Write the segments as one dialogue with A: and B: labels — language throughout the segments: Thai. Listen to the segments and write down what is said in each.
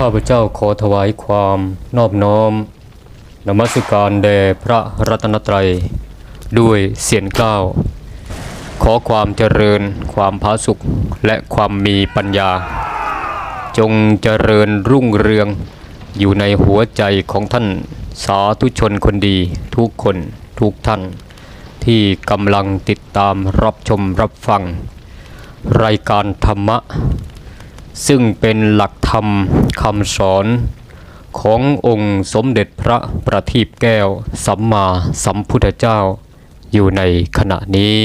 A: ข้าพเจ้าขอถวายความนอบน้อมนมัสการแด่พระรัตนตรัย ด้วยเสียงเกล้าว ขอความเจริญ ความผาสุขและความมีปัญญา จงเจริญรุ่งเรืองอยู่ในหัวใจของท่านสาธุชนคนดี ทุกคนทุกท่าน ที่กำลังติดตามรับชมรับฟัง รายการธรรมะ ซึ่งเป็นหลักธรรมคำสอนขององค์สมเด็จพระประทีปแก้ว สัมมาสัมพุทธเจ้าอยู่ในขณะนี้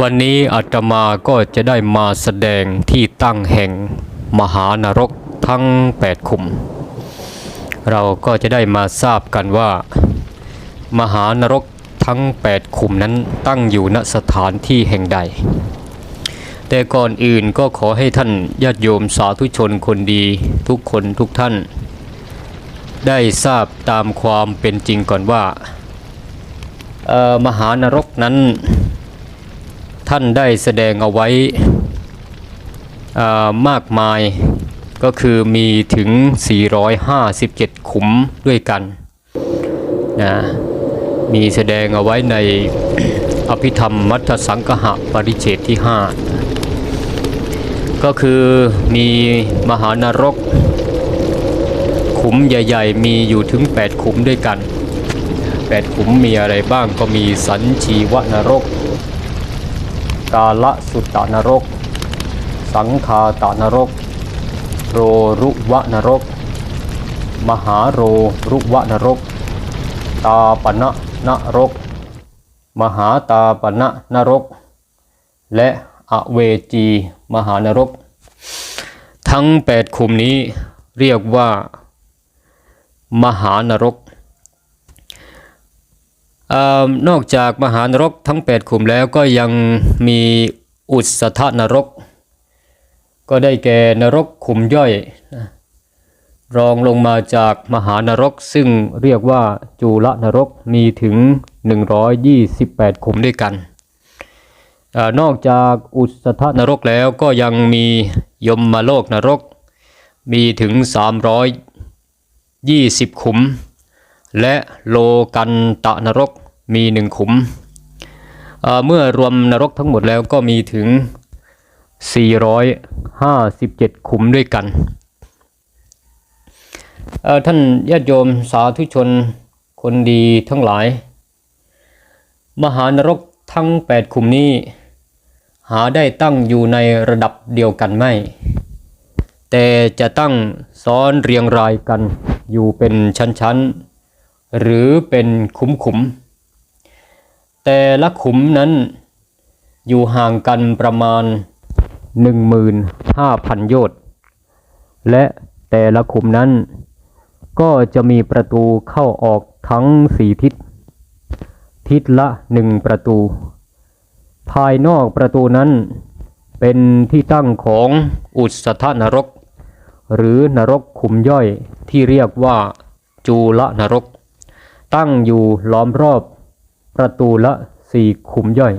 A: วันนี้อาตมาก็จะได้มาแสดงที่ตั้งแห่งมหานรกทั้ง 8 ขุม เราก็จะได้มาทราบกันว่า มหานรกทั้ง 8 ขุมนั้นตั้งอยู่ณสถานที่แห่งใด แต่ก่อนอื่นก็ขอให้ท่านญาติโยมสาธุชนคนดีทุกคนทุกท่าน ได้ทราบตามความเป็นจริงก่อนว่า มหานรกนั้น ท่านได้แสดงเอาไว้มากมายก็คือมีถึง 457 ขุมด้วยกันนะมีแสดงเอาไว้ในอภิธรรมมัทสังกหะปริเฉดที่ 5 ก็คือมีมหานรก ขุมใหญ่ ๆ มีอยู่ถึง 8 ขุมด้วยกัน 8 ขุมมีอะไรบ้างก็มีสัญชีวนรก กาละสุตตนรก สังคาตานรก โรรุวนรก มหาโรรุวนรก ตาปณะนรก มหาตาปณะนรก และอเวจี มหานรก ทั้ง8ขุมนี้เรียกว่า มหานรกออนอกจากมหานรกทั้ง 8 ขุมแล้วก็ยังมีอุสธานรก ก็ได้แก่นรกขุมย่อย รองลงมาจากมหานรกซึ่งเรียกว่าจูลนรกมีถึง 128 ขุมด้วยกัน นอกจากอุสธนรกแล้วก็ยังมียมมาโลกนรก มีถึง 320 ขุม และโลกันตะนรกมีหนึ่งขุม เมื่อรวมนรกทั้งหมดแล้วก็มีถึง 457 ขุมด้วยกัน ท่านญาติโยมสาธุชนคนดีทั้งหลาย มหานรกทั้ง 8 ขุมนี้ หาได้ตั้งอยู่ในระดับเดียวกันไม่ แต่จะตั้งซ้อนเรียงรายกันอยู่เป็นชั้นๆ หรือเป็นขุมๆ แต่ละขุมนั้นอยู่ห่างกันประมาณ 15,000 โยชน์และแต่ละขุมนั้น ก็จะมีประตูเข้าออกทั้งสี่ทิศ ทิศละหนึ่งประตู ภายนอกประตูนั้น เป็นที่ตั้งของอุสธนรก หรือนรกขุมย่อยที่เรียกว่าจูลนรก ตั้งอยู่ล้อมรอบประตูละสี่ขุมย่อย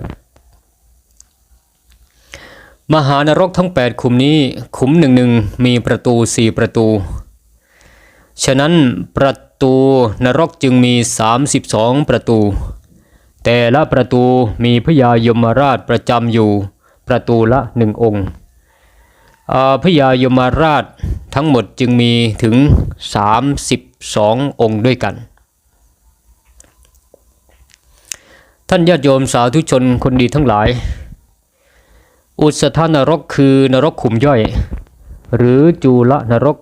A: มหานรกทั้ง 8 ขุมนี้ขุมหนึ่งหนึ่งมีประตูสี่ประตู ฉะนั้นประตูนรกจึงมี 32 ประตู แต่ละประตูมีพญายมราชประจำอยู่ประตูละหนึ่งองค์พญายมราชทั้งหมดจึงมีถึง 32 องค์ด้วยกัน ท่านญาติโยมสาธุชนคนดีทั้งหลาย อุสธนรกคือนรกขุมย่อย หรือจูลนรก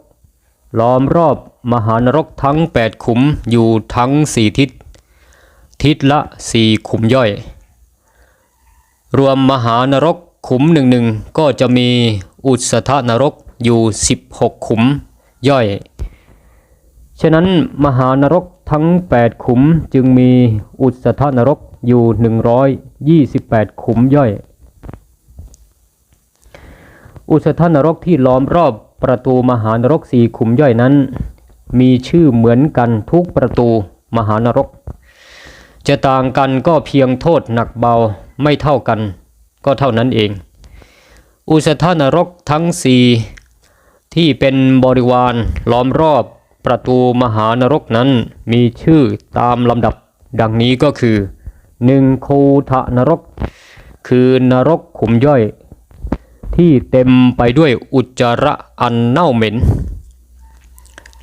A: ล้อมรอบมหานรกทั้ง 8 ขุมอยู่ทั้งสี่ทิศ ทิศละสี่ขุมย่อย รวมมหานรกขุมหนึ่งหนึ่งก็จะมีอุสธนรกอยู่ 16 ขุมย่อย ฉะนั้นมหานรกทั้ง 8 ขุมจึงมีอุสธนรกอยู่ 128 ขุมย่อย อุสธนรกที่ล้อมรอบประตูมหานรกสี่ขุมย่อยนั้น มีชื่อเหมือนกันทุกประตูมหานรก จะต่างกันก็เพียงโทษหนักเบาไม่เท่ากัน ก็เท่านั้นเอง อุสธนรกทั้งสี่ที่เป็นบริวารล้อมรอบประตูมหานรกนั้นมีชื่อตามลำดับดังนี้ก็คือหนึ่งคูทะนรก คือนรกขุมย่อย ที่เต็มไปด้วยอุจจาระอันเน่าเหม็น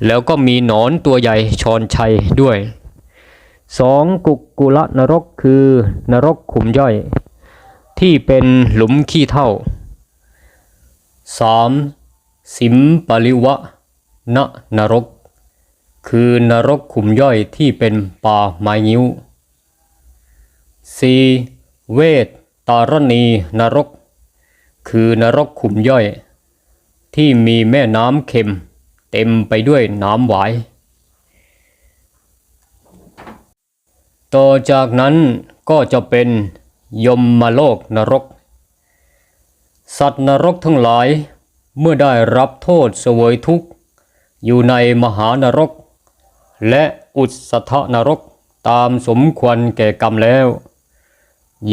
A: แล้วก็มีหนอนตัวใหญ่ชอนชัยด้วย สองกุกกุละนรกคือนรกขุมย่อย ที่เป็นหลุมขี้เท่าสามสิมปริวะณนรก คือนรกขุมย่อยที่เป็นป่าไม้งิ้ว 4. เวทตารณีนรก คือนรกขุมย่อย ที่มีแม่น้ำเค็ม เต็มไปด้วยน้ำหวาย ต่อจากนั้นก็จะเป็นยมมาโลกนรก สัตว์นรกทั้งหลายเมื่อได้รับโทษเสวยทุกข์ อยู่ในมหานรก และอุสธนรกตามสมควรแก่กรรมแล้ว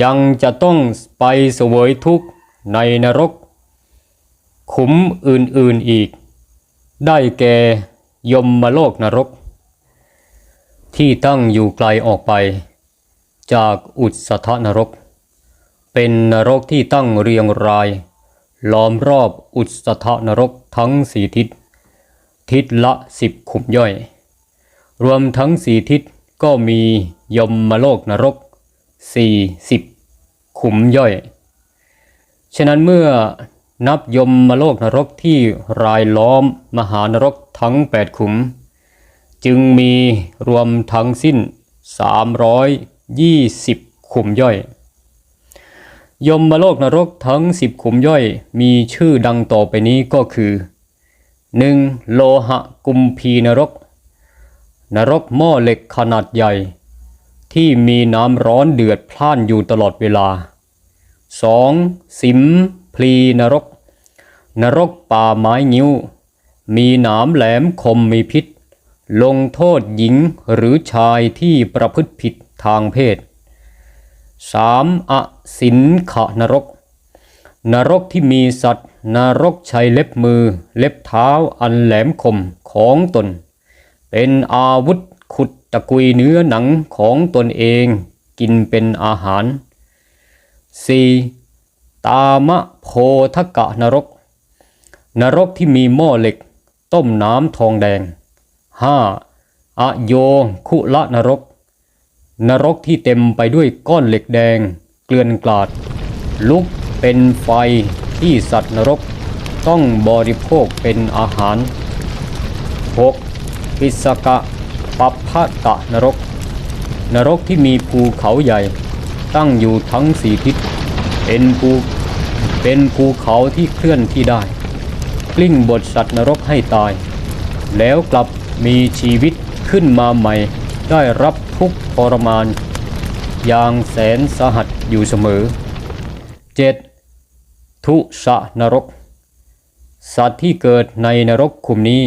A: ยังจะต้องไปเสวยทุกข์ในนรก ขุมอื่นๆอีก ได้แก่ยมมาโลกนรก ที่ตั้งอยู่ไกลออกไป จากอุสธนรก เป็นนรกที่ตั้งเรียงราย ล้อมรอบอุสธนรกทั้งสี่ทิศ ทิศละสิบขุมย่อย รวมทั้งสี่ทิศก็มียมมาโลกนรกสี่สิบขุมย่อย ฉะนั้นเมื่อนับยมมาโลกนรกที่รายล้อมมหานรกทั้งแปดขุม จึงมีรวมทั้งสิ้น 320 ขุมย่อย ยมมาโลกนรกทั้ง 10 ขุมย่อยมีชื่อดังต่อไปนี้ก็คือ 1. โลหะกุมพีนรก นรกหม้อเหล็กขนาดใหญ่ ที่มีน้ำร้อนเดือดพล่านอยู่ตลอดเวลา 2. สิมพลีนรก นรกป่าไม้งิ้ว มีหนามแหลมคมมีพิษ ลงโทษหญิงหรือชายที่ประพฤติผิดทางเพศ 3. อสินขะนรก นรกที่มีสัตว์ นรกใช้เล็บมือ เล็บเท้าอันแหลมคมของตน เป็นอาวุธขุดตะกุยเนื้อหนังของตนเองกินเป็นอาหาร 4. ตามะโพทกะนรก นรกที่มีหม้อเหล็ก ต้มน้ำทองแดง 5. อโยคุละนรก นรกที่เต็มไปด้วยก้อนเหล็กแดง เกลื่อนกลาด ลุกเป็นไฟที่สัตว์นรก ต้องบริโภคเป็นอาหาร 6. ปิสกะปัปพะตะนรก นรกที่มีภูเขาใหญ่ ตั้งอยู่ทั้งสี่ทิศเป็นภูเป็นภูเขาที่เคลื่อนที่ได้ กลิ้งบทสัตว์นรกให้ตาย แล้วกลับ มีชีวิตขึ้นมาใหม่ ได้รับทุกทรมาน อย่างแสนสาหัสอยู่เสมอ 7. ทุสะนรก สัตว์ที่เกิดในนรกขุมนี้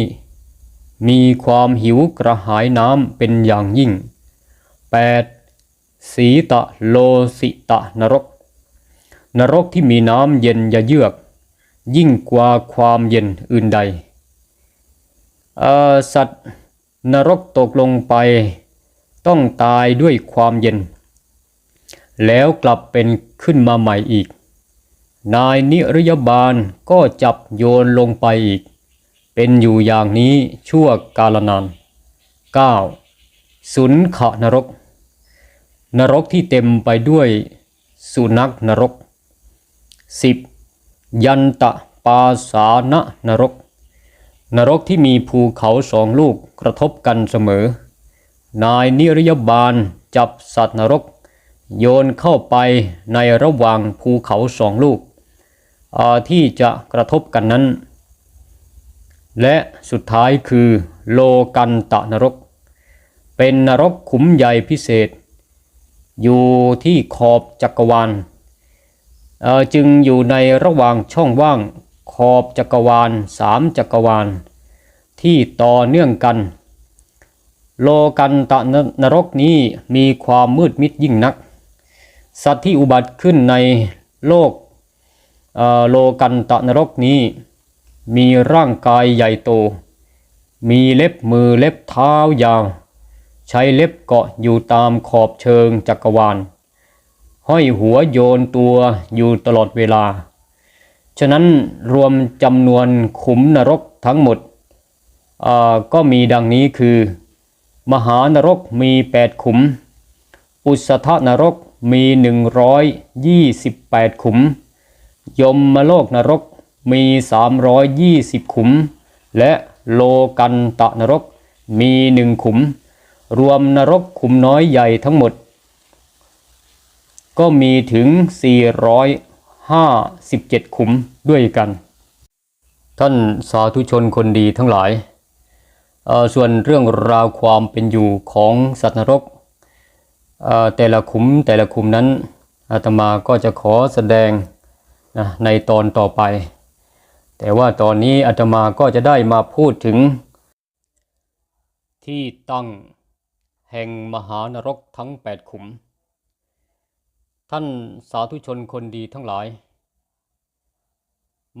A: มีความหิวกระหายน้ำเป็นอย่างยิ่ง 8. สีตะโลสิตะนรก นรกที่มีน้ำเย็นยะเยือก ยิ่งกว่าความเย็นอื่นใด สัตว์นรกตกลงไป ต้องตายด้วยความเย็น แล้วกลับเป็นขึ้นมาใหม่อีก นายนิรยบาลก็จับโยนลงไปอีก เป็นอยู่อย่างนี้ชั่วกาลนาน 9. สุนขะนรก นรกที่เต็มไปด้วยสุนัขนรก 10. ยันตะปาสานะนรก นรกที่มีภูเขาสองลูกกระทบกันเสมอ นายนิรยบาลจับสัตว์นรก โยนเข้าไปในระหว่างภูเขาสองลูก ที่จะกระทบกันนั้น และสุดท้ายคือโลกันตะนรก เป็นนรกขุมใหญ่พิเศษ อยู่ที่ขอบจักรวาลจึงอยู่ในระหว่างช่องว่าง ขอบจักรวาลสามจักรวาล ที่ต่อเนื่องกัน โลกันตะนรกนี้มีความมืดมิดยิ่งนัก สัตว์ที่อุบัติขึ้นในโลกโลกันตะนรกนี้ มีร่างกายใหญ่โต มีเล็บมือเล็บเท้ายาว ใช้เล็บเกาะอยู่ตามขอบเชิงจักรวาล ห้อยหัวโยนตัวอยู่ตลอดเวลา ฉะนั้นรวมจำนวนขุมนรกทั้งหมดก็มีดังนี้คือ มหานรกมีแปดขุม อุสธนรกมีหนึ่งร้อยยี่สิบแปดขุม ยมมโลกนรกมีสามร้อยยี่สิบขุม และโลกันตะนรกมีหนึ่งขุม รวมนรกขุมน้อยใหญ่ทั้งหมด ก็มีถึง 457ขุมด้วยกัน ท่านสาธุชนคนดีทั้งหลาย ส่วนเรื่องราวความเป็นอยู่ของสัตว์นรก แต่ละขุมแต่ละขุมนั้นอาตมาก็จะขอแสดงนะในตอนต่อไป แต่ว่าตอนนี้อาตมาก็จะได้มาพูดถึง ที่ตั้งแห่งมหานรกทั้งแปดขุม ท่านสาธุชนคนดีทั้งหลาย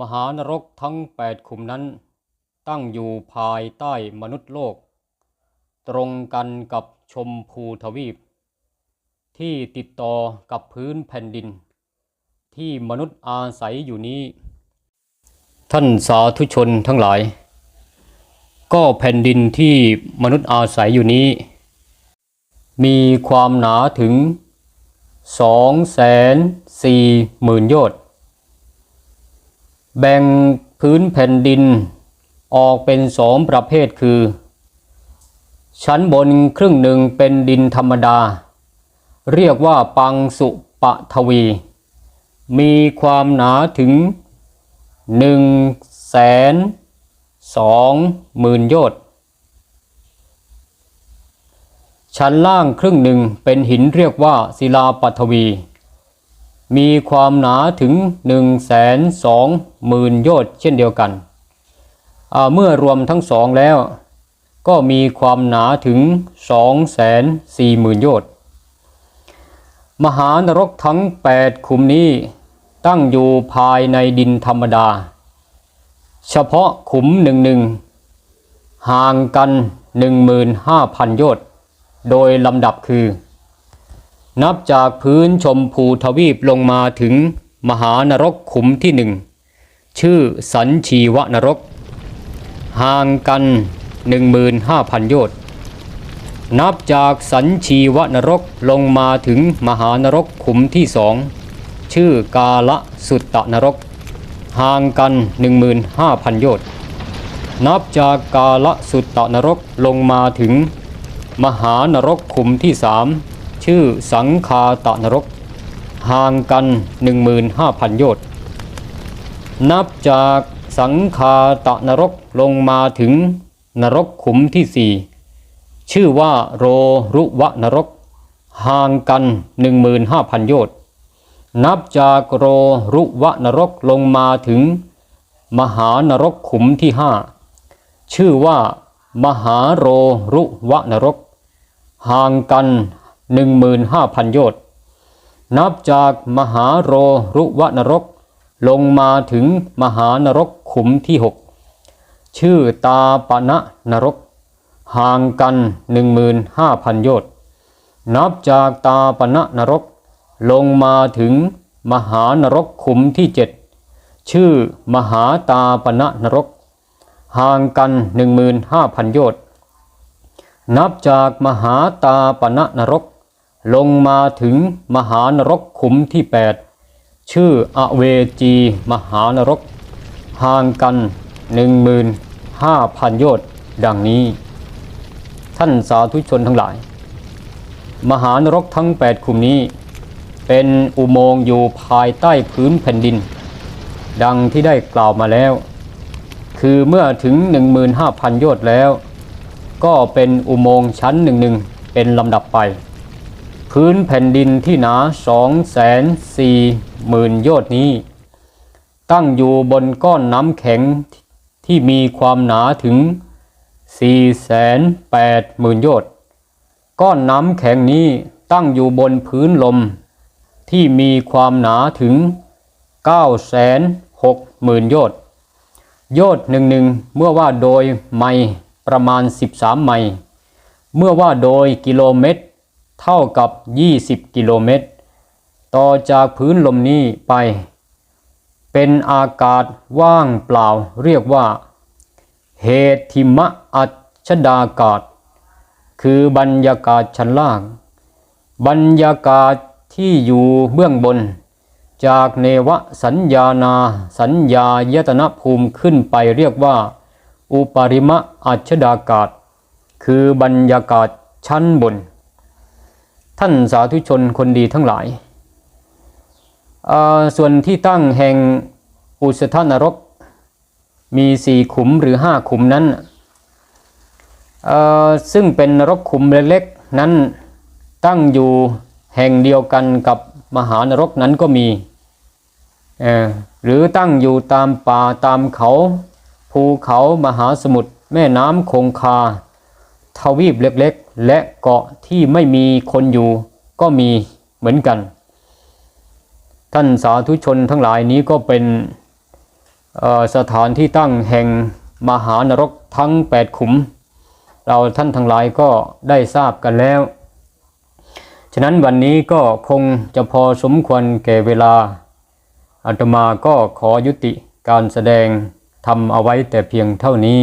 A: มหานรกทั้งแปดขุมนั้น ตั้งอยู่ภายใต้มนุษย์โลก ตรงกันกับชมพูทวีป ที่ติดต่อกับพื้นแผ่นดิน ที่มนุษย์อาศัยอยู่นี้ ท่านสาธุชนทั้งหลาย ก็แผ่นดินที่มนุษย์อาศัยอยู่นี้ มีความหนาถึง สองแสนสี่หมื่นโยชน์แบ่งพื้นแผ่นดินออกเป็นสองประเภทคือ ชั้นบนครึ่งหนึ่งเป็นดินธรรมดา เรียกว่าปังสุปะทวี มีความหนาถึงหนึ่งแสนสองหมื่นโยชน์ ชั้นล่างครึ่งหนึ่งเป็นหินเรียกว่าศิลาปัทวี มีความหนาถึง1นึ่งแสนสองหมื่นโยชน์เช่นเดียวกัน เมื่อรวมทั้งสองแล้ว ก็มีความหนาถึง2องแสนสี่หมื่นโยชน์มหานรกทั้ง 8 ขุมนี้ตั้งอยู่ภายในดินธรรมดา เฉพาะขุมหนึ่งหนึ่งห่างกัน 15,000 โยชน์ โดยลำดับคือ นับจากพื้นชมพูทวีปลงมาถึงมหานรกขุมที่หนึ่ง ชื่อสันชีวนรก ห่างกัน 15,000 โยชน์นับจากสันชีวนรกลงมาถึงมหานรกขุมที่สองชื่อกาละสุตตนรก ห่างกัน 15,000 โยชน์นับจากกาละสุตตนรกลงมาถึง มหานรกขุมที่สามชื่อสังคาตะนรก ห่างกัน 15,000 โยชน์ นับจากสังคาตะนรกลงมาถึงนรกขุมที่สี่ชื่อว่าโรรุวะนรก ห่างกัน 15,000 โยชน์นับจากโรรุวะนรกลงมาถึง มหานรกขุมที่ห้าชื่อว่ามหาโรรุวะนรก ห่างกัน 15,000 โยชน์ นับจากมหาโรรุวะนรก ลงมาถึงมหานรกขุมที่หกชื่อตาปณะนรก ห่างกัน 15,000 โยชน์ นับจากตาปณะนรก ลงมาถึงมหานรกขุมที่เจ็ดชื่อมหาตาปณะนรก ห่างกัน 15,000 โยชน์ นับจากมหาตาปณะนรก ลงมาถึงมหานรกขุมที่ 8 ชื่ออเวจีมหานรก ห่างกัน 15,000 โยชน์ดังนี้ ท่านสาธุชนทั้งหลาย มหานรกทั้ง 8 ขุมนี้ เป็นอุโมงค์อยู่ภายใต้พื้นแผ่นดิน ดังที่ได้กล่าวมาแล้ว คือเมื่อถึง 15,000 โยชน์แล้ว ก็เป็นอุโมงค์ชั้นหนึ่งหนึ่งเป็นลำดับไป พื้นแผ่นดินที่หนา2 4 0 0 0 0โยชน์นี้ ตั้งอยู่บนก้อนน้ำแข็งที่มีความหนาถึง480,000โยชนก้อนน้ำแข็งนี้ตั้งอยู่บนพื้นลม ที่มีความหนาถึง960,000โยชน์โยชน์หนึ่งหนึ่งเมื่อว่าโดยไม ประมาณ 13 ไมล์ เมื่อว่าโดยกิโลเมตร เท่ากับ 20 กิโลเมตร ต่อจากพื้นลมนี้ไป เป็นอากาศว่างเปล่าเรียกว่า เหติมะอัชดากาศ คือบรรยากาศชั้นล่าง บรรยากาศที่อยู่เบื้องบน จากเนวสัญญานา สัญญายตนะภูมิขึ้นไปเรียกว่า อุปริมะอัชดากาศ คือบรรยากาศชั้นบน ท่านสาธุชนคนดีทั้งหลาย ส่วนที่ตั้งแห่งอุสธานรก มีสี่ขุมหรือห้าขุมนั้นซึ่งเป็นนรกขุมเล็กๆนั้นตั้งอยู่แห่งเดียวกันกับมหานรกนั้นก็มี หรือตั้งอยู่ตามป่าตามเขา ภูเขามหาสมุทรแม่น้ำคงคา ทวีปเล็กๆ และเกาะที่ไม่มีคนอยู่ก็มีเหมือนกัน ท่านสาธุชนทั้งหลายนี้ก็เป็นสถานที่ตั้งแห่งมหานรกทั้ง 8 ขุม เราท่านทั้งหลายก็ได้ทราบกันแล้ว ฉะนั้นวันนี้ก็คงจะพอสมควรแก่เวลาอาตมาก็ขอยุติการแสดง ทำเอาไว้แต่เพียงเท่านี้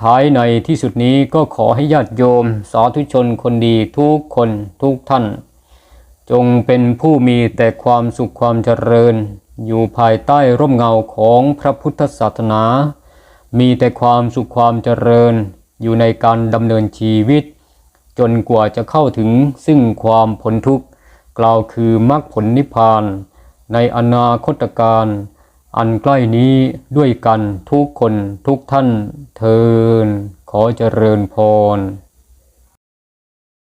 A: ท้ายในที่สุดนี้ก็ขอให้ญาติโยม สาธุชนคนดีทุกคนทุกท่าน จงเป็นผู้มีแต่ความสุขความเจริญ อยู่ภายใต้ร่มเงาของพระพุทธศาสนา มีแต่ความสุขความเจริญ อยู่ในการดำเนินชีวิต จนกว่าจะเข้าถึงซึ่งความพ้นทุกข์กล่าวคือมรรคผลนิพพาน ในอนาคตการ อันใกล้นี้ด้วยกันทุกคนทุกท่านเทินขอเจริญพร